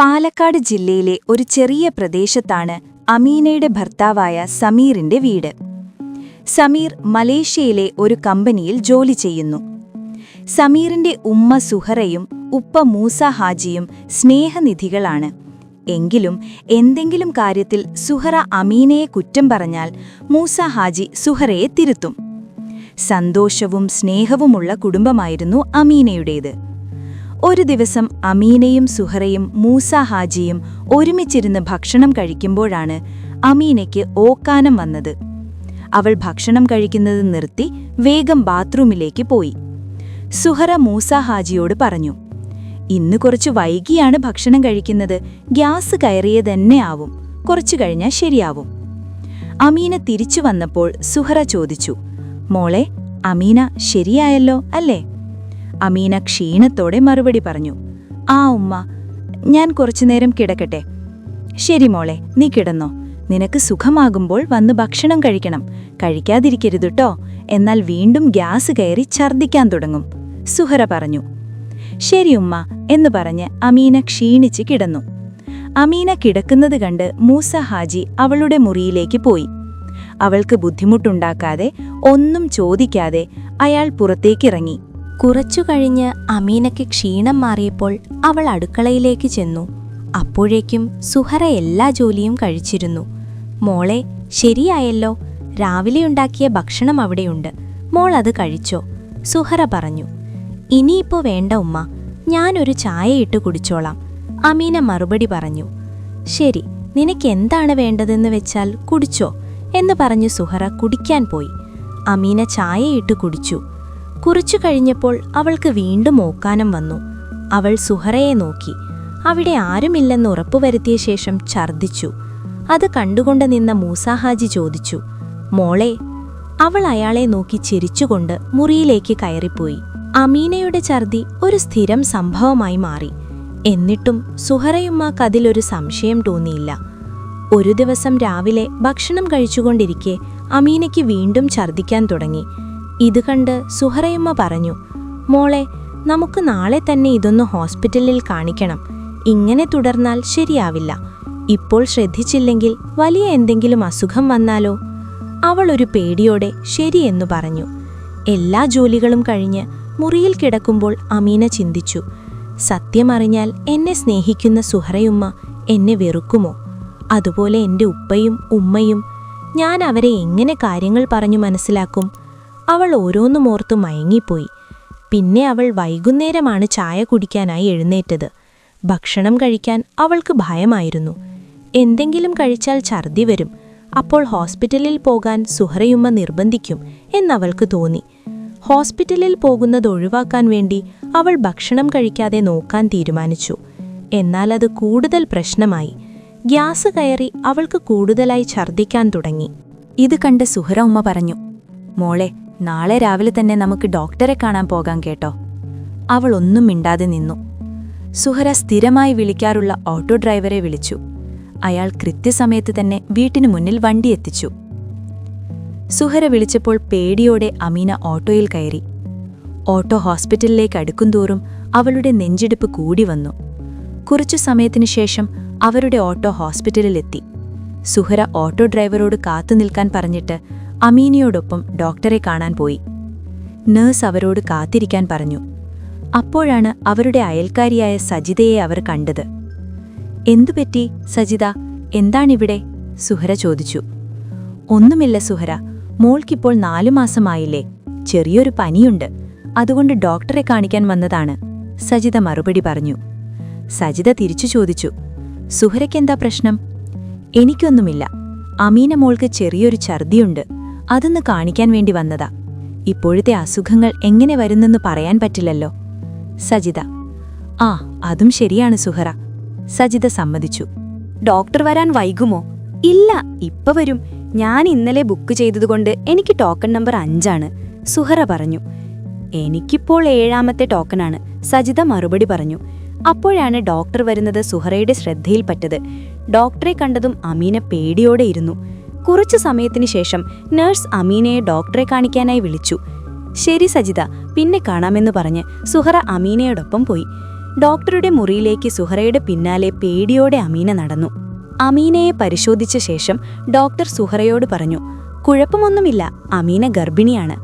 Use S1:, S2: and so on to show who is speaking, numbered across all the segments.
S1: പാലക്കാട് ജില്ലയിലെ ഒരു ചെറിയ പ്രദേശത്താണ് അമീനയുടെ ഭർത്താവായ സമീറിന്റെ വീട്. സമീർ മലേഷ്യയിലെ ഒരു കമ്പനിയിൽ ജോലി ചെയ്യുന്നു. സമീറിന്റെ ഉമ്മ സുഹറയും ഉപ്പ മൂസ ഹാജിയും സ്നേഹനിധികളാണ്. എങ്കിലും എന്തെങ്കിലും കാര്യത്തിൽ സുഹറ അമീനയെ കുറ്റം പറഞ്ഞാൽ മൂസ ഹാജി സുഹറയെ തിരുത്തും. സന്തോഷവും സ്നേഹവുമുള്ള കുടുംബമായിരുന്നു അമീനയുടേത്. ഒരു ദിവസം അമീനയും സുഹറയും മൂസ ഹാജിയും ഒരുമിച്ചിരുന്ന് ഭക്ഷണം കഴിക്കുമ്പോഴാണ് അമീനയ്ക്ക് ഓക്കാനം വന്നത്. അവൾ ഭക്ഷണം കഴിക്കുന്നത് നിർത്തി വേഗം ബാത്റൂമിലേക്ക് പോയി. സുഹറ മൂസ ഹാജിയോട് പറഞ്ഞു ഇന്ന് കുറച്ച് വൈകിയാണ് ഭക്ഷണം കഴിക്കുന്നത്. ഗ്യാസ് കയറിയതന്നെ ആവും. കുറച്ചു കഴിഞ്ഞാൽ ശരിയാവും. അമീന തിരിച്ചു വന്നപ്പോൾ സുഹറ ചോദിച്ചു മോളെ അമീന ശരിയായല്ലോ അല്ലേ? അമീന ക്ഷീണത്തോടെ മറുപടി പറഞ്ഞു ആ ഉമ്മ ഞാൻ കുറച്ചുനേരം കിടക്കട്ടെ. ശരി മോളെ നീ കിടന്നോ. നിനക്ക് സുഖമാകുമ്പോൾ വന്ന് ഭക്ഷണം കഴിക്കണം. കഴിക്കാതിരിക്കരുതുട്ടോ എന്നാൽ വീണ്ടും ഗ്യാസ് കയറി ഛർദ്ദിക്കാൻ തുടങ്ങും. സുഹറ പറഞ്ഞു ശരി ഉമ്മ എന്ന് പറഞ്ഞ് അമീന ക്ഷീണിച്ച് കിടന്നു. അമീന കിടക്കുന്നത് കണ്ട് മൂസ ഹാജി അവളുടെ മുറിയിലേക്ക് പോയി. അവൾക്ക് ബുദ്ധിമുട്ടുണ്ടാക്കാതെ ഒന്നും ചോദിക്കാതെ അയാൾ പുറത്തേക്കിറങ്ങി.
S2: കുറച്ചു കഴിഞ്ഞ് അമീനയ്ക്ക് ക്ഷീണം മാറിയപ്പോൾ അവൾ അടുക്കളയിലേക്ക് ചെന്നു. അപ്പോഴേക്കും സുഹറ എല്ലാ ജോലിയും കഴിച്ചിരുന്നു. മോളെ ശരിയായല്ലോ. രാവിലെ ഉണ്ടാക്കിയ ഭക്ഷണം അവിടെയുണ്ട്. മോൾ അത് കഴിച്ചോ? സുഹറ പറഞ്ഞു. ഇനിയിപ്പോ വേണ്ട ഉമ്മ. ഞാനൊരു ചായ ഇട്ട് കുടിച്ചോളാം. അമീന മറുപടി പറഞ്ഞു. ശരി നിനക്ക് എന്താണ് വേണ്ടതെന്ന് വെച്ചാൽ കുടിച്ചോ എന്ന് പറഞ്ഞു സുഹറ കുടിക്കാൻ പോയി. അമീന ചായയിട്ട് കുടിച്ചു. കുറച്ചു കഴിഞ്ഞപ്പോൾ അവൾക്ക് വീണ്ടും ഓക്കാനം വന്നു. അവൾ സുഹറയെ നോക്കി. അവിടെ ആരുമില്ലെന്ന് ഉറപ്പുവരുത്തിയ ശേഷം ഛർദിച്ചു അത് കണ്ടുകൊണ്ട് നിന്ന മൂസാഹാജി ചോദിച്ചു മോളെ അവൾ അയാളെ നോക്കി ചിരിച്ചുകൊണ്ട് മുറിയിലേക്ക് കയറിപ്പോയി. അമീനയുടെ ഛർദി ഒരു സ്ഥിരം സംഭവമായി മാറി. എന്നിട്ടും സുഹറയുമ്മാക്ക് അതിലൊരു സംശയം തോന്നിയില്ല. ഒരു ദിവസം രാവിലെ ഭക്ഷണം കഴിച്ചുകൊണ്ടിരിക്കെ അമീനയ്ക്ക് വീണ്ടും ഛർദിക്കാൻ തുടങ്ങി. ഇത് കണ്ട് സുഹറയമ്മ പറഞ്ഞു മോളെ നമുക്ക് നാളെ തന്നെ ഇതൊന്ന് ഹോസ്പിറ്റലിൽ കാണിക്കണം. ഇങ്ങനെ തുടർന്നാൽ ശരിയാവില്ല. ഇപ്പോൾ ശ്രദ്ധിച്ചില്ലെങ്കിൽ വലിയ എന്തെങ്കിലും അസുഖം വന്നാലോ? അവൾ ഒരു പേടിയോടെ ശരിയെന്നു പറഞ്ഞു. എല്ലാ ജോലികളും കഴിഞ്ഞ് മുറിയിൽ കിടക്കുമ്പോൾ അമീന ചിന്തിച്ചു സത്യമറിഞ്ഞാൽ എന്നെ സ്നേഹിക്കുന്ന സുഹറയുമ്മ എന്നെ വെറുക്കുമോ? അതുപോലെ എന്റെ ഉപ്പയും ഉമ്മയും ഞാൻ അവരെ എങ്ങനെ കാര്യങ്ങൾ പറഞ്ഞു മനസ്സിലാക്കും? അവൾ ഓരോന്നും ഓർത്ത് മയങ്ങിപ്പോയി. പിന്നെ അവൾ വൈകുന്നേരമാണ് ചായ കുടിക്കാനായി എഴുന്നേറ്റത്. ഭക്ഷണം കഴിക്കാൻ അവൾക്ക് ഭയമായിരുന്നു. എന്തെങ്കിലും കഴിച്ചാൽ ഛർദി വരും. അപ്പോൾ ഹോസ്പിറ്റലിൽ പോകാൻ സുഹറയുമ്മ നിർബന്ധിക്കും എന്നവൾക്ക് തോന്നി. ഹോസ്പിറ്റലിൽ പോകുന്നത് ഒഴിവാക്കാൻ വേണ്ടി അവൾ ഭക്ഷണം കഴിക്കാതെ നോക്കാൻ തീരുമാനിച്ചു. എന്നാൽ അത് കൂടുതൽ പ്രശ്നമായി. ഗ്യാസ് കയറി അവൾക്ക് കൂടുതലായി ഛർദ്ദിക്കാൻ തുടങ്ങി.
S1: ഇത് കണ്ട് സുഹറ ഉമ്മ പറഞ്ഞു മോളെ നാളെ രാവിലെ തന്നെ നമുക്ക് ഡോക്ടറെ കാണാൻ പോകാം കേട്ടോ. അവൾ ഒന്നും മിണ്ടാതെ നിന്നു. സുഹറ സ്ഥിരമായി വിളിക്കാറുള്ള ഓട്ടോ ഡ്രൈവറെ വിളിച്ചു. അയാൾ കൃത്യസമയത്ത് തന്നെ വീട്ടിനു മുന്നിൽ വണ്ടി എത്തിച്ചു. സുഹറ വിളിച്ചപ്പോൾ പേടിയോടെ അമീന ഓട്ടോയിൽ കയറി. ഓട്ടോ ഹോസ്പിറ്റലിലേക്ക് അടുക്കുംതോറും അവളുടെ നെഞ്ചിടിപ്പ് കൂടി വന്നു. കുറച്ചു സമയത്തിനു ശേഷം അവരുടെ ഓട്ടോ ഹോസ്പിറ്റലിലെത്തി. സുഹര ഓട്ടോ ഡ്രൈവറോട് കാത്തുനിൽക്കാൻ പറഞ്ഞിട്ട് അമീനയോടൊപ്പം ഡോക്ടറെ കാണാൻ പോയി. നേഴ്സ് അവരോട് കാത്തിരിക്കാൻ പറഞ്ഞു. അപ്പോഴാണ് അവരുടെ അയൽക്കാരിയായ സജിതയെ അവർ കണ്ടത്. എന്തുപറ്റി സജിത? എന്താണിവിടെ? സുഹര ചോദിച്ചു. ഒന്നുമില്ല സുഹര. മോൾക്കിപ്പോൾ നാലു മാസമായില്ലേ. ചെറിയൊരു പനിയുണ്ട്. അതുകൊണ്ട് ഡോക്ടറെ കാണിക്കാൻ വന്നതാണ്. സജിത മറുപടി പറഞ്ഞു. സജിത തിരിച്ചു ചോദിച്ചു. സുഹരയ്ക്കെന്താ പ്രശ്നം? എനിക്കൊന്നുമില്ല. അമീന മോൾക്ക് ചെറിയൊരു ഛർദിയുണ്ട്. അതൊന്ന് കാണിക്കാൻ വേണ്ടി വന്നതാ. ഇപ്പോഴത്തെ അസുഖങ്ങൾ എങ്ങനെ വരുന്നെന്ന് പറയാൻ പറ്റില്ലല്ലോ. സജിത ആ അതും ശരിയാണ് സുഹറ. സജിത സമ്മതിച്ചു. ഡോക്ടർ വരാൻ വൈകുമോ? ഇല്ല ഇപ്പ വരും. ഞാൻ ഇന്നലെ ബുക്ക് ചെയ്തതുകൊണ്ട് എനിക്ക് ടോക്കൺ നമ്പർ അഞ്ചാണ് സുഹറ പറഞ്ഞു. എനിക്കിപ്പോൾ ഏഴാമത്തെ ടോക്കണാണ് സജിത മറുപടി പറഞ്ഞു. അപ്പോഴാണ് ഡോക്ടർ വരുന്നത് സുഹറയുടെ ശ്രദ്ധയിൽപ്പെട്ടത്. ഡോക്ടറെ കണ്ടതും അമീന പേടിയോടെ ഇരുന്നു. കുറച്ചു സമയത്തിന് ശേഷം നഴ്സ് അമീനയെ ഡോക്ടറെ കാണിക്കാനായി വിളിച്ചു. ശരി സജിത പിന്നെ കാണാമെന്ന് പറഞ്ഞ് സുഹറ അമീനയോടൊപ്പം പോയി. ഡോക്ടറുടെ മുറിയിലേക്ക് സുഹറയുടെ പിന്നാലെ പേടിയോടെ അമീന നടന്നു. അമീനയെ പരിശോധിച്ച ശേഷം ഡോക്ടർ സുഹറയോട് പറഞ്ഞു കുഴപ്പമൊന്നുമില്ല അമീന ഗർഭിണിയാണ്.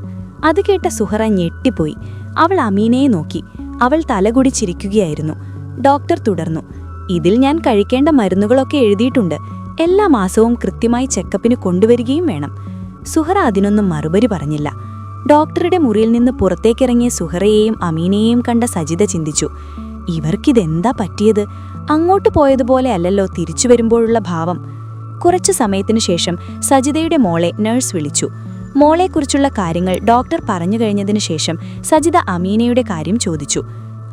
S1: അത് കേട്ട സുഹറ ഞെട്ടിപ്പോയി. അവൾ അമീനയെ നോക്കി. അവൾ തലകുടിച്ചിരിക്കുകയായിരുന്നു. ഡോക്ടർ തുടർന്നു ഇതിൽ ഞാൻ കഴിക്കേണ്ട മരുന്നുകളൊക്കെ എഴുതിയിട്ടുണ്ട്. എല്ലാ മാസവും കൃത്യമായി ചെക്കപ്പിന് കൊണ്ടുവരികയും വേണം. സുഹറ അതിനൊന്നും മറുപടി പറഞ്ഞില്ല. ഡോക്ടറുടെ മുറിയിൽ നിന്ന് പുറത്തേക്കിറങ്ങിയ സുഹറയെയും അമീനയെയും കണ്ട സജിത ചിന്തിച്ചു ഇവർക്കിതെന്താ പറ്റിയത്? അങ്ങോട്ട് പോയതുപോലെ അല്ലല്ലോ തിരിച്ചു വരുമ്പോഴുള്ള ഭാവം. കുറച്ചു സമയത്തിനു ശേഷം സജിതയുടെ മോളെ നഴ്സ് വിളിച്ചു. മോളെക്കുറിച്ചുള്ള കാര്യങ്ങൾ ഡോക്ടർ പറഞ്ഞു കഴിഞ്ഞതിനു ശേഷം സജിത അമീനയുടെ കാര്യം ചോദിച്ചു.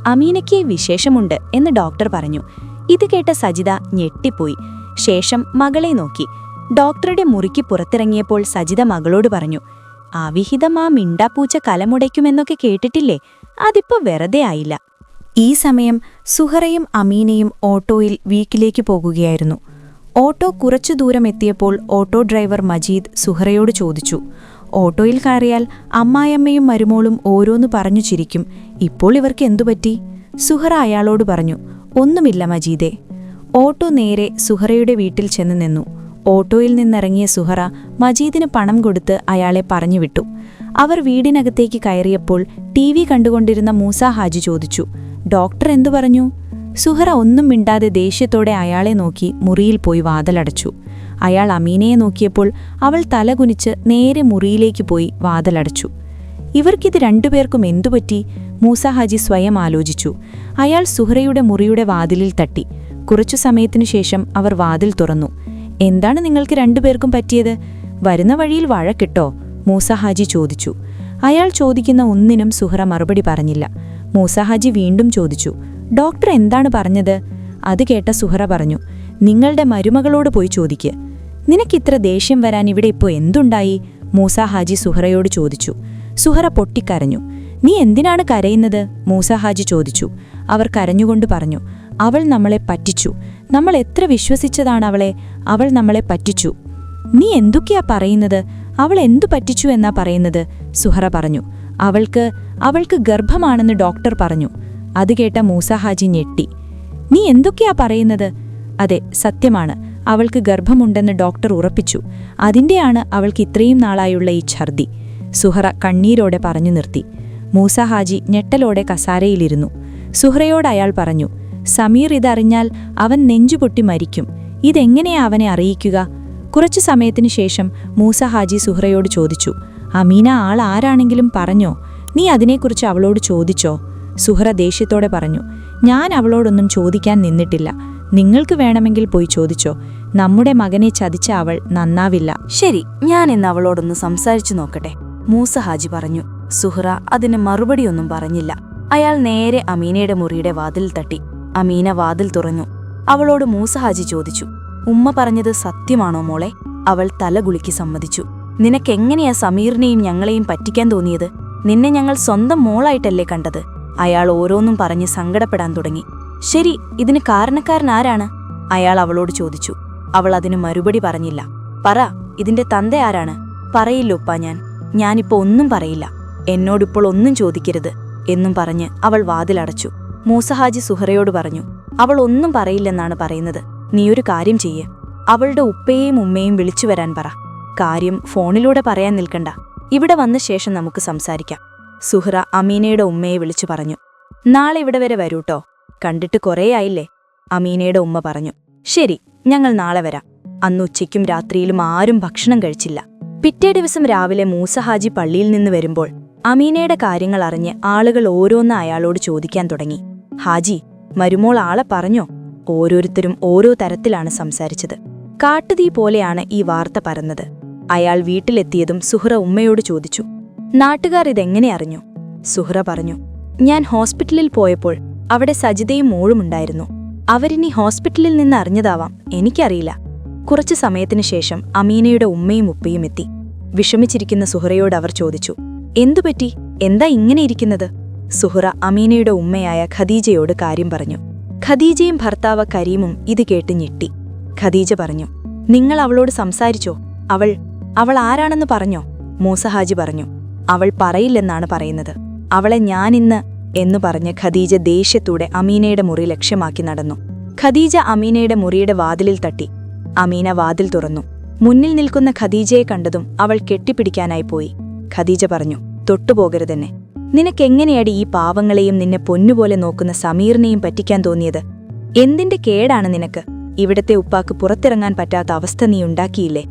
S1: അമീനയ്ക്ക് വിശേഷമുണ്ട് എന്ന് ഡോക്ടർ പറഞ്ഞു. ഇത് കേട്ട സജിത ഞെട്ടിപ്പോയി. ശേഷം മകളെ നോക്കി. ഡോക്ടറുടെ മുറിക്ക് പുറത്തിറങ്ങിയപ്പോൾ സജിത മകളോട് പറഞ്ഞു അവിഹിതം ആ മിണ്ടാപ്പൂച്ച കലമുടയ്ക്കുമെന്നൊക്കെ കേട്ടിട്ടില്ലേ? അതിപ്പോ വെറുതെ ആയില്ല. ഈ സമയം സുഹറയും അമീനയും ഓട്ടോയിൽ വീക്കിലേക്ക് പോകുകയായിരുന്നു. ഓട്ടോ കുറച്ചു ദൂരം എത്തിയപ്പോൾ ഓട്ടോ ഡ്രൈവർ മജീദ് സുഹറയോട് ചോദിച്ചു ഓട്ടോയിൽ കയറിയാൽ അമ്മായമ്മയും മരുമോളും ഓരോന്ന് പറഞ്ഞു ചിരിക്കും. ഇപ്പോൾ ഇവർക്ക് എന്തുപറ്റി? സുഹറ അയാളോട് പറഞ്ഞു ഒന്നുമില്ല മജീദേ. ഓട്ടോ നേരെ സുഹറയുടെ വീട്ടിൽ ചെന്ന് നിന്നു. ഓട്ടോയിൽ നിന്നിറങ്ങിയ സുഹറ മജീദിന് പണം കൊടുത്ത് അയാളെ പറഞ്ഞു വിട്ടു അവർ വീടിനകത്തേക്ക് കയറിയപ്പോൾ ടി വി കണ്ടുകൊണ്ടിരുന്ന മൂസ ഹാജി ചോദിച്ചു ഡോക്ടർ എന്തു പറഞ്ഞു? സുഹറ ഒന്നും മിണ്ടാതെ ദേഷ്യത്തോടെ അയാളെ നോക്കി മുറിയിൽ പോയി വാതലടച്ചു. അയാൾ അമീനയെ നോക്കിയപ്പോൾ അവൾ തലകുനിച്ച് നേരെ മുറിയിലേക്ക് പോയി വാതലടച്ചു. ഇവർക്കിത് രണ്ടുപേർക്കും എന്തുപറ്റി? മൂസ ഹാജി സ്വയം ആലോചിച്ചു. അയാൾ സുഹറയുടെ മുറിയുടെ വാതിലിൽ തട്ടി. കുറച്ചു സമയത്തിനു ശേഷം അവർ വാതിൽ തുറന്നു. എന്താണ് നിങ്ങൾക്ക് രണ്ടുപേർക്കും പറ്റിയത്? വരുന്ന വഴിയിൽ വഴക്കിട്ടോ മൂസഹാജി ചോദിച്ചു. അയാൾ ചോദിക്കുന്ന ഒന്നിനും സുഹറ മറുപടി പറഞ്ഞില്ല. മൂസഹാജി വീണ്ടും ചോദിച്ചു ഡോക്ടർ എന്താണ് പറഞ്ഞത്? അത് കേട്ട സുഹറ പറഞ്ഞു നിങ്ങളുടെ മരുമകളോട് പോയി ചോദിക്ക്. നിനക്കിത്ര ദേഷ്യം വരാൻ ഇവിടെ ഇപ്പോൾ എന്തുണ്ടായി? മൂസ ഹാജി സുഹറയോട് ചോദിച്ചു. സുഹറ പൊട്ടിക്കരഞ്ഞു നീ എന്തിനാണ് കരയുന്നത്? മൂസ ഹാജി ചോദിച്ചു. അവർ കരഞ്ഞുകൊണ്ട് പറഞ്ഞു അവൾ നമ്മളെ പറ്റിച്ചു. നമ്മൾ എത്ര വിശ്വസിച്ചതാണ് അവളെ? അവൾ നമ്മളെ പറ്റിച്ചു. നീ എന്തൊക്കെയാ പറയുന്നത്? അവൾ എന്തു പറ്റിച്ചു എന്നാ പറയുന്നത്? സുഹറ പറഞ്ഞു. അവൾക്ക് അവൾക്ക് ഗർഭമാണെന്ന് ഡോക്ടർ പറഞ്ഞു. അത് കേട്ട മൂസഹാജി ഞെട്ടി. നീ എന്തൊക്കെയാ പറയുന്നത്? അതെ സത്യമാണ്. അവൾക്ക് ഗർഭമുണ്ടെന്ന് ഡോക്ടർ ഉറപ്പിച്ചു. അതിന്റെയാണ് അവൾക്ക് ഇത്രയും നാളായുള്ള ഈ ഛർദി. സുഹറ കണ്ണീരോടെ പറഞ്ഞു നിർത്തി. മൂസ ഹാജി ഞെട്ടലോടെ കസാരയിലിരുന്നു. സുഹറയോട് അയാൾ പറഞ്ഞു സമീർ ഇതറിഞ്ഞാൽ അവൻ നെഞ്ചുപൊട്ടി മരിക്കും. ഇതെങ്ങനെയാ അവനെ അറിയിക്കുക? കുറച്ചു സമയത്തിനു ശേഷം മൂസ ഹാജി സുഹ്റയോട് ചോദിച്ചു അമീന ആൾ ആരാണെങ്കിലും പറഞ്ഞോ? നീ അതിനെക്കുറിച്ച് അവളോട് ചോദിച്ചോ? സുഹ്ര ദേഷ്യത്തോടെ പറഞ്ഞു ഞാൻ അവളോടൊന്നും ചോദിക്കാൻ നിന്നിട്ടില്ല. നിങ്ങൾക്ക് വേണമെങ്കിൽ പോയി ചോദിച്ചോ. നമ്മുടെ മകനെ ചതിച്ച അവൾ നന്നാവില്ല. ശരി ഞാൻ ഇന്ന് അവളോടൊന്ന് സംസാരിച്ചു നോക്കട്ടെ മൂസ ഹാജി പറഞ്ഞു. സുഹ്ര അതിന് മറുപടിയൊന്നും പറഞ്ഞില്ല. അയാൾ നേരെ അമീനയുടെ മുറിയുടെ വാതിൽ തട്ടി. അമീന വാതിൽ തുറന്നു. അവളോട് മൂസ ഹാജി ചോദിച്ചു ഉമ്മ പറഞ്ഞത് സത്യമാണോ മോളെ? അവൾ തലകുളിക്ക് സമ്മതിച്ചു നിനക്കെങ്ങനെയാ സമീറിനെയും ഞങ്ങളെയും പറ്റിക്കാൻ തോന്നിയത്? നിന്നെ ഞങ്ങൾ സ്വന്തം മോളായിട്ടല്ലേ കണ്ടത്? അയാൾ ഓരോന്നും പറഞ്ഞ് സങ്കടപ്പെടാൻ തുടങ്ങി. ശരി ഇതിന് കാരണക്കാരനാരാണ് അയാൾ അവളോട് ചോദിച്ചു. അവൾ അതിന് മറുപടി പറഞ്ഞില്ല. പറ ഇതിന്റെ തന്ത ആരാണ്? പറയില്ലൊപ്പാ ഞാൻ. ഞാനിപ്പോ ഒന്നും പറയില്ല. എന്നോടിപ്പോൾ ഒന്നും ചോദിക്കരുത് എന്നും പറഞ്ഞ് അവൾ വാതിലടച്ചു. മൂസഹാജി സുഹറയോട് പറഞ്ഞു അവൾ ഒന്നും പറയില്ലെന്നാണ് പറയുന്നത്. നീയൊരു കാര്യം ചെയ്യ്. അവളുടെ ഉപ്പയെയും ഉമ്മയും വിളിച്ചു വരാൻ പറ. കാര്യം ഫോണിലൂടെ പറയാൻ നിൽക്കണ്ട. ഇവിടെ വന്ന ശേഷം നമുക്ക് സംസാരിക്കാം. സുഹ്റ അമീനയുടെ ഉമ്മയെ വിളിച്ചു പറഞ്ഞു നാളെ ഇവിടെ വരെ വരൂട്ടോ? കണ്ടിട്ട് കുറേ ആയില്ലേ? അമീനയുടെ ഉമ്മ പറഞ്ഞു ശരി ഞങ്ങൾ നാളെ വരാം. അന്ന് ഉച്ചയ്ക്കും രാത്രിയിലും ആരും ഭക്ഷണം കഴിച്ചില്ല. പിറ്റേ ദിവസം രാവിലെ മൂസഹാജി പള്ളിയിൽ നിന്ന് വരുമ്പോൾ അമീനയുടെ കാര്യങ്ങൾ അറിഞ്ഞ് ആളുകൾ ഓരോന്ന് അയാളോട് ചോദിക്കാൻ തുടങ്ങി. ഹാജി മരുമോൾ ആളെ പറഞ്ഞോ? ഓരോരുത്തരും ഓരോ തരത്തിലാണ് സംസാരിച്ചത്. കാട്ടുതീ പോലെയാണ് ഈ വാർത്ത പരന്നത്. അയാൾ വീട്ടിലെത്തിയതും സുഹ്റ ഉമ്മയോട് ചോദിച്ചു നാട്ടുകാർ ഇതെങ്ങനെ അറിഞ്ഞു? സുഹ്റ പറഞ്ഞു ഞാൻ ഹോസ്പിറ്റലിൽ പോയപ്പോൾ അവിടെ സജിതയും മോളുമുണ്ടായിരുന്നു അവരിനി ഹോസ്പിറ്റലിൽ നിന്ന് അറിഞ്ഞതാവാം എനിക്കറിയില്ല. കുറച്ചു സമയത്തിനു ശേഷം അമീനയുടെ ഉമ്മയും ഉപ്പയും എത്തി. വിഷമിച്ചിരിക്കുന്ന സുഹറയോട് അവർ ചോദിച്ചു എന്തുപറ്റി? എന്താ ഇങ്ങനെ ഇരിക്കുന്നത്? സുഹറ അമീനയുടെ ഉമ്മയായ ഖദീജയോട് കാര്യം പറഞ്ഞു. ഖദീജയും ഭർത്താവ് കരീമും ഇത് കേട്ട് ഞെട്ടി. ഖദീജ പറഞ്ഞു നിങ്ങൾ അവളോട് സംസാരിച്ചോ? അവൾ അവൾ ആരാണെന്ന് പറഞ്ഞോ? മൂസഹാജി പറഞ്ഞു അവൾ പറയില്ലെന്നാണ് പറയുന്നത്. അവളെ ഞാനിന്ന്
S3: എന്നു പറഞ്ഞ് ഖദീജ ദേഷ്യത്തോടെ അമീനയുടെ മുറി ലക്ഷ്യമാക്കി നടന്നു. ഖദീജ അമീനയുടെ മുറിയുടെ വാതിലിൽ തട്ടി. അമീന വാതിൽ തുറന്നു. മുന്നിൽ നിൽക്കുന്ന ഖദീജയെ കണ്ടതും അവൾ കെട്ടിപ്പിടിക്കാനായി പോയി. ഖദീജ പറഞ്ഞു തൊട്ടുപോകരുതെന്നെ. നിനക്കെങ്ങനെയാടി ഈ പാവങ്ങളെയും നിന്നെ പൊന്നുപോലെ നോക്കുന്ന സമീറിനെയും പറ്റിക്കാൻ തോന്നിയത്? എന്തിന്റെ കേടാണ് നിനക്ക്? ഇവിടത്തെ ഉപ്പാക്ക് പുറത്തിറങ്ങാൻ പറ്റാത്ത അവസ്ഥ നീ ഉണ്ടാക്കിയില്ലേ?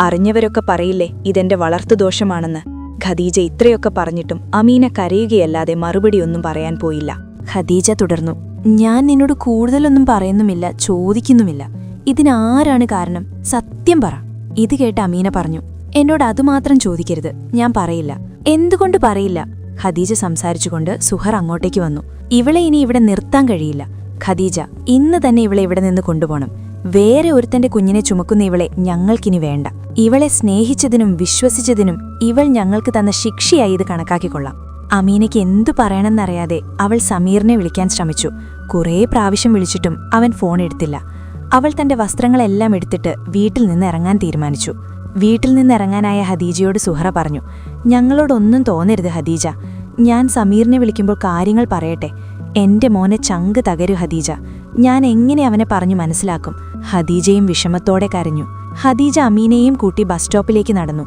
S3: അറിഞ്ഞവരൊക്കെ പറയില്ലേ ഇതെന്റെ വളർത്തുദോഷമാണെന്ന് ഖദീജ ഇത്രയൊക്കെ പറഞ്ഞിട്ടും അമീന കരയുകയല്ലാതെ മറുപടിയൊന്നും പറയാൻ പോയില്ല.
S1: ഖദീജ തുടർന്നു ഞാൻ നിന്നോട് കൂടുതലൊന്നും പറയുന്നുമില്ല ചോദിക്കുന്നുമില്ല. ഇതിനാരാണ് കാരണം? സത്യം പറ. ഇത് കേട്ട് അമീന പറഞ്ഞു എന്നോട് അതുമാത്രം ചോദിക്കരുത് ഞാൻ പറയില്ല. എന്തുകൊണ്ട് പറയില്ല? ഖദീജ സംസാരിച്ചുകൊണ്ട് സുഹർ അങ്ങോട്ടേക്ക് വന്നു. ഇവളെ ഇനി ഇവിടെ നിർത്താൻ കഴിയില്ല. ഖദീജ ഇന്ന് തന്നെ ഇവളെ ഇവിടെ നിന്ന് കൊണ്ടുപോകണം. വേറെ ഒരുത്തന്റെ കുഞ്ഞിനെ ചുമക്കുന്ന ഇവളെ ഞങ്ങൾക്കിനി വേണ്ട. ഇവളെ സ്നേഹിച്ചതിനും വിശ്വസിച്ചതിനും ഇവൾ ഞങ്ങൾക്ക് തന്ന ശിക്ഷയായി ഇത് കണക്കാക്കിക്കൊള്ളാം. അമീനയ്ക്ക് എന്തു പറയണമെന്നറിയാതെ അവൾ സമീറിനെ വിളിക്കാൻ ശ്രമിച്ചു. കുറേ പ്രാവശ്യം വിളിച്ചിട്ടും അവൻ ഫോൺ എടുത്തില്ല. അവൾ തന്റെ വസ്ത്രങ്ങളെല്ലാം എടുത്തിട്ട് വീട്ടിൽ നിന്ന് ഇറങ്ങാൻ തീരുമാനിച്ചു. വീട്ടിൽ നിന്ന് ഇറങ്ങാനായ ഹദീജയോട് സുഹറ പറഞ്ഞു ഞങ്ങളോടൊന്നും തോന്നരുത് ഹദീജ. ഞാൻ സമീറിനെ വിളിക്കുമ്പോൾ കാര്യങ്ങൾ പറയട്ടെ. എന്റെ മോനെ ചങ്ക് തകരു ഹദീജ. ഞാൻ എങ്ങനെ അവനെ പറഞ്ഞു മനസ്സിലാക്കും? ഹദീജയും വിഷമത്തോടെ കരഞ്ഞു. ഹദീജ അമീനയെയും കൂട്ടി ബസ് സ്റ്റോപ്പിലേക്ക് നടന്നു.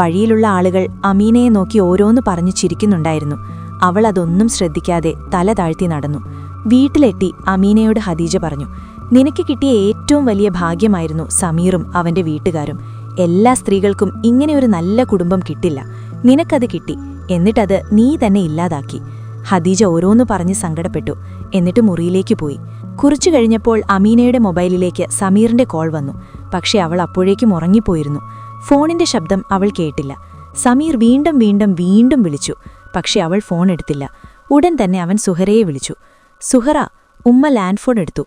S1: വഴിയിലുള്ള ആളുകൾ അമീനയെ നോക്കി ഓരോന്ന് പറഞ്ഞു ചിരിക്കുന്നുണ്ടായിരുന്നു. അവൾ അതൊന്നും ശ്രദ്ധിക്കാതെ തല താഴ്ത്തി നടന്നു. വീട്ടിലെത്തി അമീനയോട് ഹദീജ പറഞ്ഞു നിനക്ക് കിട്ടിയ ഏറ്റവും വലിയ ഭാഗ്യമായിരുന്നു സമീറും അവന്റെ വീട്ടുകാരും. എല്ലാ സ്ത്രീകൾക്കും ഇങ്ങനെ ഒരു നല്ല കുടുംബം കിട്ടില്ല. നിനക്കത് കിട്ടി. എന്നിട്ടത് നീ തന്നെ ഇല്ലാതാക്കി. ഹദീജ ഓരോന്ന് പറഞ്ഞ് സങ്കടപ്പെട്ടു. എന്നിട്ട് മുറിയിലേക്ക് പോയി. കുറച്ചു കഴിഞ്ഞപ്പോൾ അമീനയുടെ മൊബൈലിലേക്ക് സമീറിന്റെ കോൾ വന്നു. പക്ഷേ അവൾ അപ്പോഴേക്കും ഉറങ്ങിപ്പോയിരുന്നു. ഫോണിന്റെ ശബ്ദം അവൾ കേട്ടില്ല. സമീർ വീണ്ടും വീണ്ടും വീണ്ടും വിളിച്ചു. പക്ഷേ അവൾ ഫോൺ എടുത്തില്ല. ഉടൻ തന്നെ അവൻ സുഹറയെ വിളിച്ചു. സുഹറ ഉമ്മ ലാൻഡ് ഫോൺ എടുത്തു.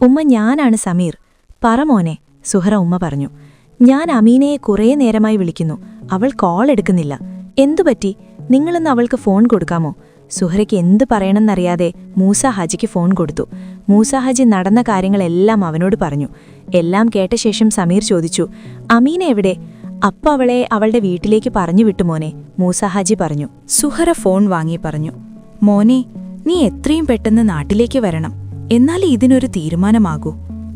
S1: ഉമ്മ ഞാനാണ് സമീർ. പറ മോനെ സുഹറ ഉമ്മ പറഞ്ഞു. ഞാൻ അമീനയെ കുറേ നേരമായി വിളിക്കുന്നു. അവൾ കോൾ എടുക്കുന്നില്ല. എന്തുപറ്റി നിങ്ങളൊന്ന് അവൾക്ക് ഫോൺ കൊടുക്കാമോ? സുഹറയ്ക്ക് എന്ത് പറയണമെന്നറിയാതെ മൂസ ഹാജിക്ക് ഫോൺ കൊടുത്തു. മൂസ ഹാജി നടന്ന കാര്യങ്ങളെല്ലാം അവനോട് പറഞ്ഞു. എല്ലാം കേട്ട ശേഷം സമീർ ചോദിച്ചു അമീന എവിടെ? അപ്പ അവളെ അവളുടെ വീട്ടിലേക്ക് പറഞ്ഞു വിട്ടു മോനെ. മൂസ ഹാജി പറഞ്ഞു സുഹറ ഫോൺ വാങ്ങി പറഞ്ഞു. മോനെ നീ എത്രയും പെട്ടെന്ന് നാട്ടിലേക്ക് വരണം. എന്നാലേ ഇതിനൊരു തീരുമാനമാകൂ.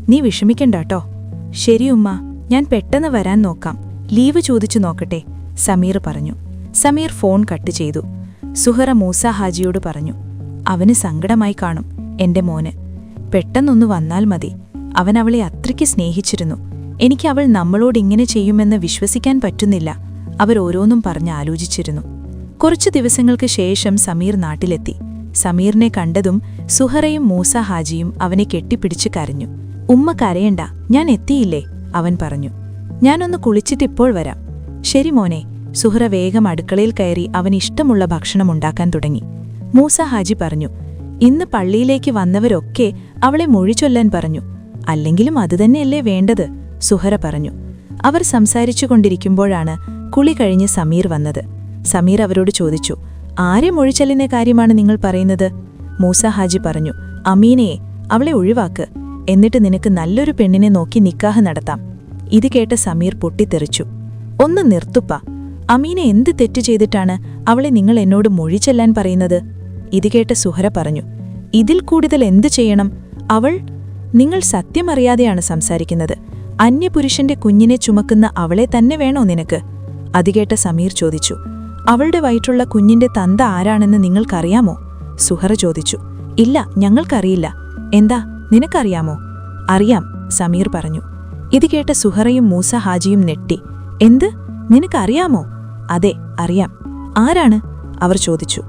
S1: നീ വിഷമിക്കണ്ടാട്ടോ ശരി ഉമ്മ. ഞാൻ പെട്ടെന്ന് വരാൻ നോക്കാം. ലീവ് ചോദിച്ചു നോക്കട്ടെ സമീർ പറഞ്ഞു. സമീർ ഫോൺ കട്ട് ചെയ്തു. സുഹറ മൂസ ഹാജിയോട് പറഞ്ഞു അവന് സങ്കടമായി കാണും എന്റെ മോന്. പെട്ടെന്നൊന്നു വന്നാൽ മതി. അവൻ അവളെ അത്രയ്ക്ക് സ്നേഹിച്ചിരുന്നു. എനിക്ക് അവൾ നമ്മളോട് ഇങ്ങനെ ചെയ്യുമെന്ന് വിശ്വസിക്കാൻ പറ്റുന്നില്ല അവർ ഓരോന്നും പറഞ്ഞ് ആലോചിച്ചിരുന്നു. കുറച്ചു ദിവസങ്ങൾക്ക് ശേഷം സമീർ നാട്ടിലെത്തി. സമീറിനെ കണ്ടതും സുഹറയും മൂസ ഹാജിയും അവനെ കെട്ടിപ്പിടിച്ച് കരഞ്ഞു. ഉമ്മ കരയണ്ട ഞാൻ എത്തിയില്ലേ? അവൻ പറഞ്ഞു ഞാനൊന്ന് കുളിച്ചിട്ടിപ്പോൾ വരാം. ശരി മോനെ. സുഹറ വേഗം അടുക്കളയിൽ കയറി അവൻ ഇഷ്ടമുള്ള ഭക്ഷണം ഉണ്ടാക്കാൻ തുടങ്ങി. മൂസ ഹാജി പറഞ്ഞു ഇന്ന് പള്ളിയിലേക്ക് വന്നവരൊക്കെ അവളെ മൊഴി ചൊല്ലാൻ പറഞ്ഞു. അല്ലെങ്കിലും അതുതന്നെയല്ലേ വേണ്ടത്? സുഹറ പറഞ്ഞു. അവർ സംസാരിച്ചുകൊണ്ടിരിക്കുമ്പോഴാണ് കുളി കഴിഞ്ഞ് സമീർ വന്നത്. സമീർ അവരോട് ചോദിച്ചു ആരെ മൊഴിച്ചലിന്റെ കാര്യമാണ് നിങ്ങൾ പറയുന്നത്? മൂസ ഹാജി പറഞ്ഞു അമീനയെ അവളെ ഒഴിവാക്ക്. എന്നിട്ട് നിനക്ക് നല്ലൊരു പെണ്ണിനെ നോക്കി നിക്കാഹ് നടത്താം. ഇത് കേട്ട സമീർ പൊട്ടിത്തെറിച്ചു. ഒന്ന് നിർത്തുപ്പ. അമീന എന്ത് തെറ്റ് ചെയ്തിട്ടാണ് അവളെ നിങ്ങൾ എന്നോട് മൊഴി ചെല്ലാൻ പറയുന്നത്? ഇത് കേട്ട സുഹര പറഞ്ഞു. ഇതിൽ കൂടുതൽ എന്ത് ചെയ്യണം? അവൾ നിങ്ങൾ സത്യമറിയാതെയാണ് സംസാരിക്കുന്നത്. അന്യപുരുഷന്റെ കുഞ്ഞിനെ ചുമക്കുന്ന അവളെ തന്നെ വേണോ നിനക്ക്? അത് കേട്ട സമീർ ചോദിച്ചു. അവളുടെ വയറ്റുള്ള കുഞ്ഞിന്റെ തന്ത ആരാണെന്ന് നിങ്ങൾക്കറിയാമോ? സുഹറ ചോദിച്ചു. ഇല്ല ഞങ്ങൾക്കറിയില്ല. എന്താ? നിനക്കറിയാമോ? അറിയാം സമീർ പറഞ്ഞു. ഇത് കേട്ട സുഹറയും മൂസ ഹാജിയും നെട്ടി എന്ത്? നിനക്കറിയാമോ? അതെ അറിയാം. ആരാണ്? അവർ ചോദിച്ചു.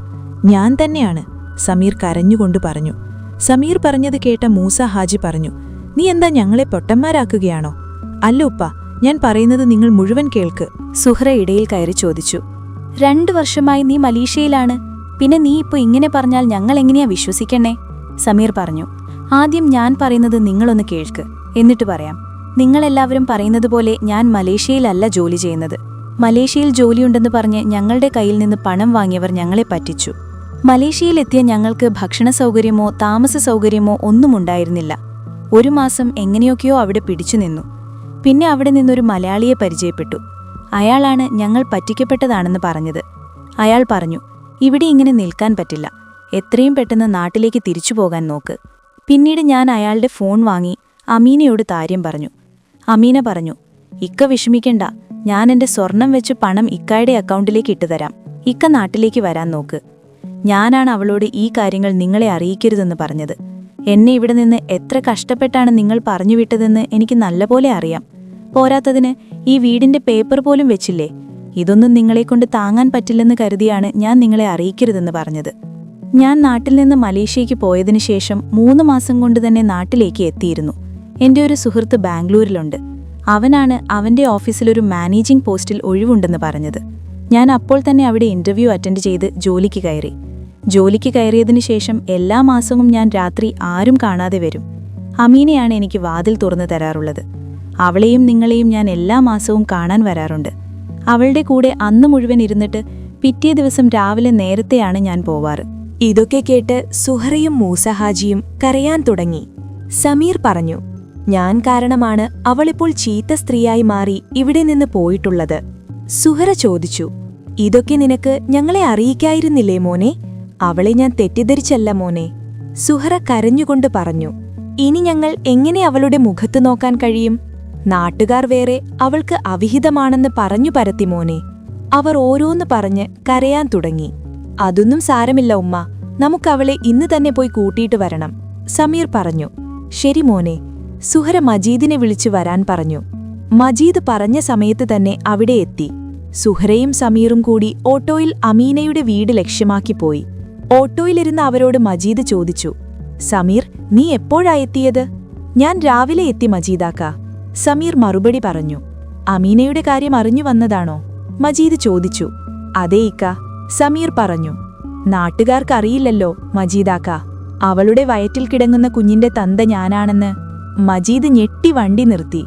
S1: ഞാൻ തന്നെയാണ് സമീർ കരഞ്ഞുകൊണ്ട് പറഞ്ഞു. സമീർ പറഞ്ഞത് കേട്ട മൂസ ഹാജി പറഞ്ഞു. നീ എന്താ ഞങ്ങളെ പൊട്ടന്മാരാക്കുകയാണോ? അല്ല ഉപ്പ ഞാൻ പറയുന്നത് നിങ്ങൾ മുഴുവൻ കേൾക്ക്. സുഹ്ര ഇടയിൽ കയറി ചോദിച്ചു. രണ്ടു വർഷമായി നീ മലീഷ്യയിലാണ്. പിന്നെ നീ ഇപ്പൊ ഇങ്ങനെ പറഞ്ഞാൽ ഞങ്ങൾ എങ്ങനെയാ വിശ്വസിക്കണേ? സമീർ പറഞ്ഞു. ആദ്യം ഞാൻ പറയുന്നത് നിങ്ങളൊന്ന് കേൾക്ക്. എന്നിട്ട് പറയാം. നിങ്ങളെല്ലാവരും പറയുന്നത് പോലെ ഞാൻ മലേഷ്യയിലല്ല ജോലി ചെയ്യുന്നത്. മലേഷ്യയിൽ ജോലിയുണ്ടെന്ന് പറഞ്ഞ് ഞങ്ങളുടെ കയ്യിൽ നിന്ന് പണം വാങ്ങിയവർ ഞങ്ങളെ പറ്റിച്ചു. മലേഷ്യയിലെത്തിയ ഞങ്ങൾക്ക് ഭക്ഷണ സൗകര്യമോ താമസ സൗകര്യമോ ഒന്നും ഉണ്ടായിരുന്നില്ല. ഒരു മാസം എങ്ങനെയൊക്കെയോ അവിടെ പിടിച്ചു നിന്നു. പിന്നെ അവിടെ നിന്നൊരു മലയാളിയെ പരിചയപ്പെട്ടു. അയാളാണ് ഞങ്ങൾ പറ്റിക്കപ്പെട്ടതാണെന്ന് പറഞ്ഞത്. അയാൾ പറഞ്ഞു ഇവിടെ ഇങ്ങനെ നിൽക്കാൻ പറ്റില്ല.
S4: എത്രയും പെട്ടെന്ന് നാട്ടിലേക്ക് തിരിച്ചു പോകാൻ നോക്ക്. പിന്നീട് ഞാൻ അയാളുടെ ഫോൺ വാങ്ങി അമീനയോട് കാര്യം പറഞ്ഞു. അമീന പറഞ്ഞു ഇക്ക വിഷമിക്കണ്ട ഞാൻ എന്റെ സ്വർണം വെച്ച് പണം ഇക്കായുടെ അക്കൗണ്ടിലേക്ക് ഇട്ടുതരാം ഇക്ക നാട്ടിലേക്ക് വരാൻ നോക്ക്. ഞാനാണ് അവളോട് ഈ കാര്യങ്ങൾ നിങ്ങളെ അറിയിക്കരുതെന്ന് പറഞ്ഞത്. എന്നെ ഇവിടെ നിന്ന് എത്ര കഷ്ടപ്പെട്ടാണ് നിങ്ങൾ പറഞ്ഞു വിട്ടതെന്ന് എനിക്ക് നല്ലപോലെ അറിയാം. പോരാത്തതിന് ഈ വീടിന്റെ പേപ്പർ പോലും വെച്ചില്ലേ? ഇതൊന്നും നിങ്ങളെക്കൊണ്ട് താങ്ങാൻ പറ്റില്ലെന്ന് കരുതിയാണ് ഞാൻ നിങ്ങളെ അറിയിക്കരുതെന്ന് പറഞ്ഞത്. ഞാൻ നാട്ടിൽ നിന്ന് മലേഷ്യയ്ക്ക് പോയതിനു ശേഷം മൂന്ന് മാസം കൊണ്ട് തന്നെ നാട്ടിലേക്ക് എത്തിയിരുന്നു. എന്റെ ഒരു സുഹൃത്ത് ബാംഗ്ലൂരിലുണ്ട്. അവനാണ് അവന്റെ ഓഫീസിലൊരു മാനേജിംഗ് പോസ്റ്റിൽ ഒഴിവുണ്ടെന്ന് പറഞ്ഞത്. ഞാൻ അപ്പോൾ തന്നെ അവിടെ ഇന്റർവ്യൂ അറ്റൻഡ് ചെയ്ത് ജോലിക്ക് കയറി. ജോലിക്ക് കയറിയതിനു ശേഷം എല്ലാ മാസവും ഞാൻ രാത്രി ആരും കാണാതെ വരും. അമീനയാണ് എനിക്ക് വാതിൽ തുറന്നു തരാറുള്ളത്. അവളെയും നിങ്ങളെയും ഞാൻ എല്ലാ മാസവും കാണാൻ വരാറുണ്ട്. അവളുടെ കൂടെ അന്ന് മുഴുവൻ ഇരുന്നിട്ട് പിറ്റേ ദിവസം രാവിലെ നേരത്തെയാണ് ഞാൻ പോവാറ്.
S1: ഇതൊക്കെ കേട്ട് സുഹറയും മൂസഹാജിയും കരയാൻ തുടങ്ങി. സമീർ പറഞ്ഞു ഞാൻ കാരണമാണ് അവളിപ്പോൾ ചീത്ത സ്ത്രീയായി മാറി ഇവിടെ നിന്ന് പോയിട്ടുള്ളത്. സുഹറ ചോദിച്ചു ഇതൊക്കെ നിനക്ക് ഞങ്ങളെ അറിയിക്കായിരുന്നില്ലേ മോനെ? അവളെ ഞാൻ തെറ്റിദ്ധരിച്ചല്ല മോനെ. സുഹറ കരഞ്ഞുകൊണ്ട് പറഞ്ഞു ഇനി ഞങ്ങൾ എങ്ങനെ അവളുടെ മുഖത്ത് നോക്കാൻ കഴിയും? നാട്ടുകാർ വേറെ അവൾക്ക് അവിഹിതമാണെന്ന് പറഞ്ഞു പരത്തി മോനെ. അവർ ഓരോന്ന് പറഞ്ഞ് കരയാൻ തുടങ്ങി. അതൊന്നും സാരമില്ല ഉമ്മ. നമുക്കവളെ ഇന്ന് തന്നെ പോയി കൂട്ടിയിട്ട് വരണം. സമീർ പറഞ്ഞു ശരി മോനെ. സുഹര മജീദിനെ വിളിച്ചു വരാൻ പറഞ്ഞു. മജീദ് പറഞ്ഞ സമയത്ത് തന്നെ അവിടെ എത്തി. സുഹരയും സമീറും കൂടി ഓട്ടോയിൽ അമീനയുടെ വീട് ലക്ഷ്യമാക്കി പോയി. ഓട്ടോയിലിരുന്ന് അവരോട് മജീദ് ചോദിച്ചു സമീർ നീ എപ്പോഴാ എത്തിയത്? ഞാൻ രാവിലെ എത്തി മജീദാക്ക. സമീർ മറുപടി പറഞ്ഞു അമീനയുടെ കാര്യം അറിഞ്ഞു വന്നതാണോ? മജീദ് ചോദിച്ചു അതേ ഇക്ക. സമീർ പറഞ്ഞു നാട്ടുകാർക്കറിയില്ലല്ലോ മജീദാക്ക. അവളുടെ വയറ്റിൽ കിടങ്ങുന്ന കുഞ്ഞിന്റെ തന്ത ഞാനാണെന്ന് മജീദ് ഞെട്ടി വണ്ടി നിർത്തി.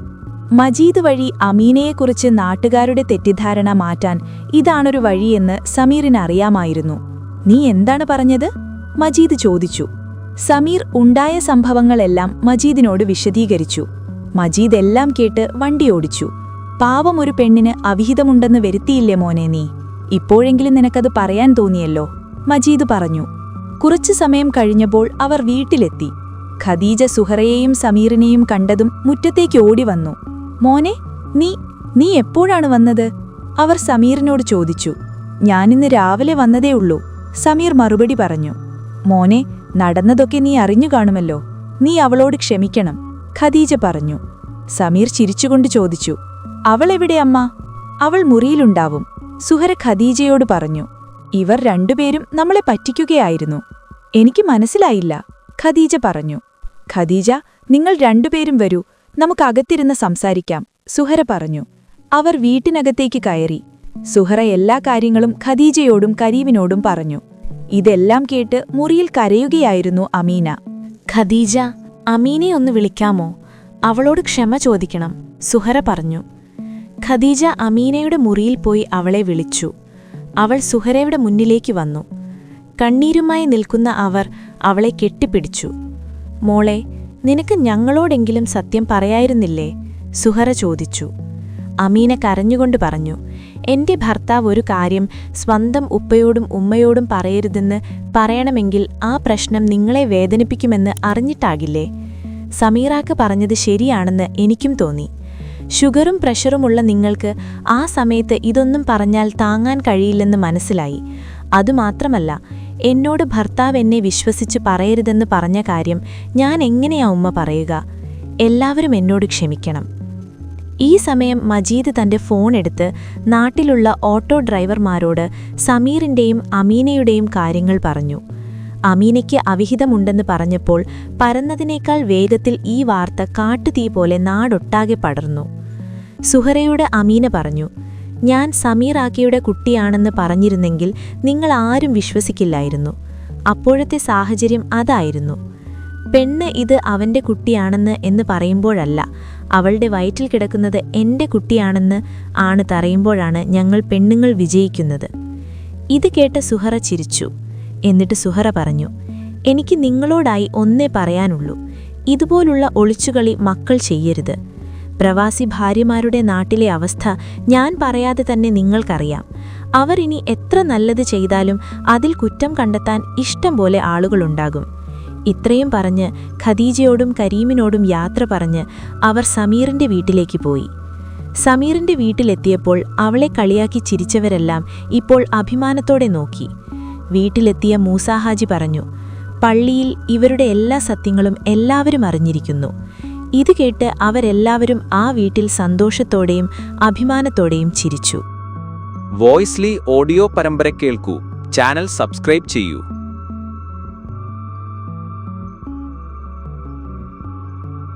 S1: മജീദ് വഴി അമീനയെക്കുറിച്ച് നാട്ടുകാരുടെ തെറ്റിദ്ധാരണ മാറ്റാൻ ഇതാണൊരു വഴിയെന്ന് സമീറിന് അറിയാമായിരുന്നു. നീ എന്താണ് പറഞ്ഞത്? മജീദ് ചോദിച്ചു. സമീർ ഉണ്ടായ സംഭവങ്ങളെല്ലാം മജീദിനോട് വിശദീകരിച്ചു. മജീദ് എല്ലാം കേട്ട് വണ്ടി ഓടിച്ചു. പാവം ഒരു പെണ്ണിന് അവിഹിതമുണ്ടെന്ന് വരുത്തിയില്ലേ മോനെ നീ? ഇപ്പോഴെങ്കിലും നിനക്കത് പറയാൻ തോന്നിയല്ലോ. മജീദ് പറഞ്ഞു കുറച്ചു സമയം കഴിഞ്ഞപ്പോൾ അവർ വീട്ടിലെത്തി. ഖദീജ സുഹറയെയും സമീറിനെയും കണ്ടതും മുറ്റത്തേക്ക് ഓടി വന്നു. മോനെ നീ നീ എപ്പോഴാണ് വന്നത്? അവർ സമീറിനോട് ചോദിച്ചു. ഞാനിന്ന് രാവിലെ വന്നതേ ഉള്ളൂ സമീർ മറുപടി പറഞ്ഞു. മോനെ നടന്നതൊക്കെ നീ അറിഞ്ഞു കാണുമല്ലോ. നീ അവളോട് ക്ഷമിക്കണം ഖദീജ പറഞ്ഞു. സമീർ ചിരിച്ചുകൊണ്ട് ചോദിച്ചു അവളെവിടെ അമ്മ? അവൾ മുറിയിലുണ്ടാവും സുഹര ഖദീജയോട് പറഞ്ഞു. ഇവർ രണ്ടുപേരും നമ്മളെ പറ്റിക്കുകയായിരുന്നു. എനിക്ക് മനസ്സിലായില്ല ഖദീജ പറഞ്ഞു. ഖദീജ നിങ്ങൾ രണ്ടുപേരും വരൂ നമുക്കകത്തിരുന്ന് സംസാരിക്കാം സുഹറ പറഞ്ഞു. അവർ വീട്ടിനകത്തേക്ക് കയറി. സുഹറ എല്ലാ കാര്യങ്ങളും ഖദീജയോടും കരീമിനോടും പറഞ്ഞു. ഇതെല്ലാം കേട്ട് മുറിയിൽ കരയുകയായിരുന്നു അമീന.
S5: ഖദീജ അമീനെ ഒന്ന് വിളിക്കാമോ? അവളോട് ക്ഷമ ചോദിക്കണം സുഹറ പറഞ്ഞു. ഖദീജ അമീനയുടെ മുറിയിൽ പോയി അവളെ വിളിച്ചു. അവൾ സുഹരയുടെ മുന്നിലേക്ക് വന്നു. കണ്ണീരുമായി നിൽക്കുന്ന അവർ അവളെ കെട്ടിപ്പിടിച്ചു. മോളെ നിനക്ക് ഞങ്ങളോടെങ്കിലും സത്യം പറയായിരുന്നില്ലേ? സുഹറ ചോദിച്ചു. അമീന കരഞ്ഞുകൊണ്ട് പറഞ്ഞു എന്റെ ഭർത്താവ് ഒരു കാര്യം സ്വന്തം ഉപ്പയോടും ഉമ്മയോടും പറയരുതെന്ന് പറയണമെങ്കിൽ ആ പ്രശ്നം നിങ്ങളെ വേദനിപ്പിക്കുമെന്ന് അറിഞ്ഞിട്ടാകില്ലേ? സമീറാക്ക് പറഞ്ഞത് ശരിയാണെന്ന് എനിക്കും തോന്നി. ഷുഗറും പ്രഷറുമുള്ള നിങ്ങൾക്ക് ആ സമയത്ത് ഇതൊന്നും പറഞ്ഞാൽ താങ്ങാൻ കഴിയില്ലെന്ന് മനസ്സിലായി. അതുമാത്രമല്ല എന്നോട് ഭർത്താവ് എന്നെ വിശ്വസിച്ച് പറയരുതെന്ന് പറഞ്ഞ കാര്യം ഞാൻ എങ്ങനെയാ ഉമ്മ പറയുക? എല്ലാവരും എന്നോട് ക്ഷമിക്കണം. ഈ സമയം മജീദ് തന്റെ ഫോൺ എടുത്ത് നാട്ടിലുള്ള ഓട്ടോ ഡ്രൈവർമാരോട് സമീറിന്റെയും അമീനയുടെയും കാര്യങ്ങൾ പറഞ്ഞു. അമീനയ്ക്ക് അവിഹിതമുണ്ടെന്ന് പറഞ്ഞപ്പോൾ പരന്നതിനേക്കാൾ വേഗത്തിൽ ഈ വാർത്ത കാട്ടുതീ പോലെ നാടൊട്ടാകെ പടർന്നു. സുഹറയോട് അമീന പറഞ്ഞു ഞാൻ സമീർ ആക്കിയുടെ കുട്ടിയാണെന്ന് പറഞ്ഞിരുന്നെങ്കിൽ നിങ്ങൾ ആരും വിശ്വസിക്കില്ലായിരുന്നു. അപ്പോഴത്തെ സാഹചര്യം അതായിരുന്നു. പെണ്ണ് ഇത് അവന്റെ കുട്ടിയാണെന്ന് എന്ന് പറയുമ്പോഴല്ല അവളുടെ വയറ്റിൽ കിടക്കുന്നത് എന്റെ കുട്ടിയാണെന്ന് ആണ് തറയുമ്പോഴാണ് ഞങ്ങൾ പെണ്ണുങ്ങൾ വിജയിക്കുന്നത്. ഇത് കേട്ട സുഹറ ചിരിച്ചു. എന്നിട്ട് സുഹറ പറഞ്ഞു എനിക്ക് നിങ്ങളോടായി ഒന്നേ പറയാനുള്ളൂ. ഇതുപോലുള്ള ഒളിച്ചുകളി മക്കൾ ചെയ്യരുത്. പ്രവാസി ഭാര്യമാരുടെ നാട്ടിലെ അവസ്ഥ ഞാൻ പറയാതെ തന്നെ നിങ്ങൾക്കറിയാം.
S1: അവർ ഇനി എത്ര നല്ലത് ചെയ്താലും അതിൽ കുറ്റം കണ്ടെത്താൻ ഇഷ്ടം പോലെ ആളുകളുണ്ടാകും. ഇത്രയും പറഞ്ഞ് ഖദീജയോടും കരീമിനോടും യാത്ര പറഞ്ഞ് അവർ സമീറിന്റെ വീട്ടിലേക്ക് പോയി. സമീറിന്റെ വീട്ടിലെത്തിയപ്പോൾ അവളെ കളിയാക്കി ചിരിച്ചവരെല്ലാം ഇപ്പോൾ അഭിമാനത്തോടെ നോക്കി. വീട്ടിലെത്തിയ മൂസാഹാജി പറഞ്ഞു പള്ളിയിൽ ഇവരുടെ എല്ലാ സത്യങ്ങളും എല്ലാവരും അറിഞ്ഞിരിക്കുന്നു. ഇത് കേട്ട് അവരെല്ലാവരും ആ വീട്ടിൽ സന്തോഷത്തോടെയും അഭിമാനത്തോടെയും ചിരിച്ചു.
S6: വോയിസ്ലി ഓഡിയോ പരമ്പര കേൾക്കൂ. ചാനൽ സബ്സ്ക്രൈബ് ചെയ്യൂ.